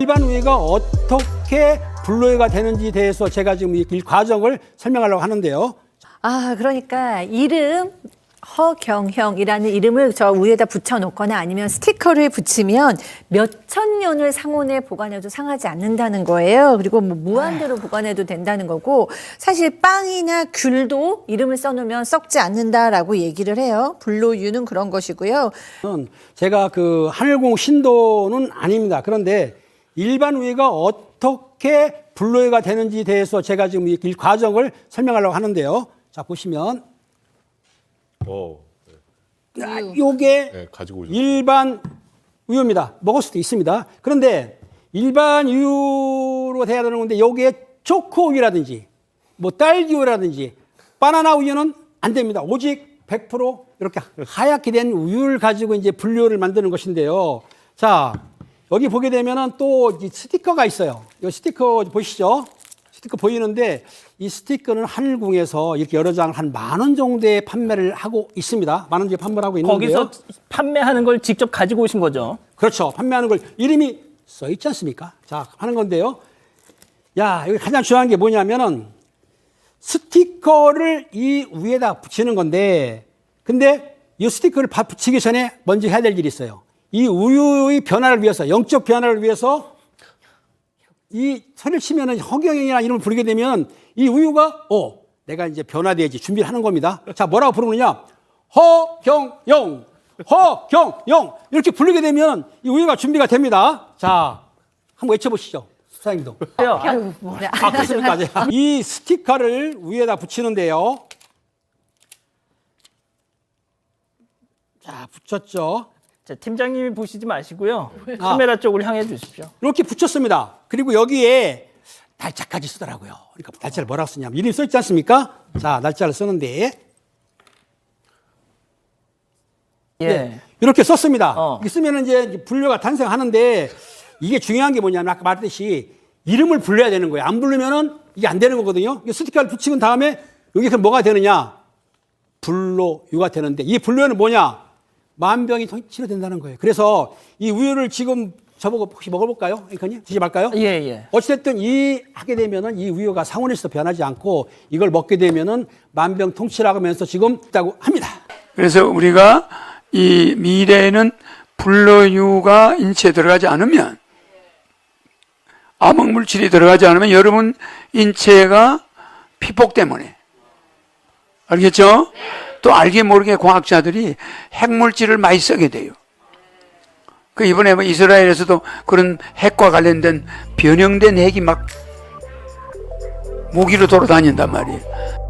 일반 우유가 어떻게 불로유가 되는지 대해서 제가 지금 이 과정을 설명하려고 하는데요. 아, 그러니까 이름 허경형이라는 이름을 저 위에다 붙여놓거나 아니면 스티커를 붙이면 몇천 년을 상온에 보관해도 상하지 않는다는 거예요. 그리고 뭐 무한대로 보관해도 된다는 거고 사실 빵이나 귤도 이름을 써놓으면 썩지 않는다라고 얘기를 해요. 불로유는 그런 것이고요. 는 제가 그 하늘공 신도는 아닙니다. 그런데 일반 우유가 어떻게 불로유가 되는지 대해서 제가 지금 이 과정을 설명하려고 하는데요. 자 보시면 오, 아, 요게 네, 가지고. 일반 우유입니다. 먹을 수도 있습니다. 그런데 일반 우유로 돼야 되는 건데 여기에 초코 우유라든지 뭐 딸기 우유라든지 바나나 우유는 안 됩니다. 오직 100% 이렇게 하얗게 된 우유를 가지고 이제 분류를 만드는 것인데요. 자, 여기 보게 되면은 또이 스티커가 있어요. 이 스티커 보시죠? 스티커 보이는데 이 스티커는 하늘궁에서 이렇게 여러 장 한 만 원 정도에 판매를 하고 있습니다. 만 원 정도에 판매를 하고 있는데요. 거기서 판매하는 걸 직접 가지고 오신 거죠. 그렇죠. 판매하는 걸 이름이 써 있지 않습니까? 자, 하는 건데요. 야, 여기 가장 중요한 게 뭐냐면은 스티커를 이 위에다 붙이는 건데 근데 이 스티커를 바- 붙이기 전에 먼저 해야 될 일이 있어요. 이 우유의 변화를 위해서 영적 변화를 위해서 이 소리를 치면은 허경영이라는 이름을 부르게 되면 이 우유가 어 내가 이제 변화돼야지 준비를 하는 겁니다. 자 뭐라고 부르느냐 허경영 허경영 이렇게 부르게 되면 이 우유가 준비가 됩니다. 자 한번 외쳐보시죠. 아유, 뭐야. 아, 그렇습니까? 네. 이 스티커를 위에다 붙이는데요. 자 붙였죠. 자, 팀장님이 보시지 마시고요. 아. 카메라 쪽을 향해 주십시오. 이렇게 붙였습니다. 그리고 여기에 날짜까지 쓰더라고요. 그러니까 날짜를 뭐라고 쓰냐면 이름이 써 있지 않습니까? 자, 날짜를 쓰는데 예. 네, 이렇게 썼습니다. 어. 이렇게 쓰면 이제 분류가 탄생하는데 이게 중요한 게 뭐냐면 아까 말했듯이 이름을 불러야 되는 거예요. 안 부르면은 이게 안 되는 거거든요. 이 스티커를 붙이고 다음에 여기 그럼 뭐가 되느냐? 불로유가 되는데 이 불로유는 뭐냐? 만병이 치료된다는 거예요. 그래서 이 우유를 지금 저보고 혹시 먹어볼까요? 앵커님 드시 말까요? 예, 예. 어찌됐든 이 하게 되면은 이 우유가 상온에서 변하지 않고 이걸 먹게 되면은 만병통치라고 하면서 지금 있다고 합니다. 그래서 우리가 이 미래에는 불로유가 인체에 들어가지 않으면 암흑 물질이 들어가지 않으면 여러분 인체가 피폭 때문에 알겠죠? 또 알게 모르게 과학자들이 핵물질을 많이 쓰게 돼요. 그 이번에 뭐 이스라엘에서도 그런 핵과 관련된 변형된 핵이 막 무기로 돌아다닌단 말이에요.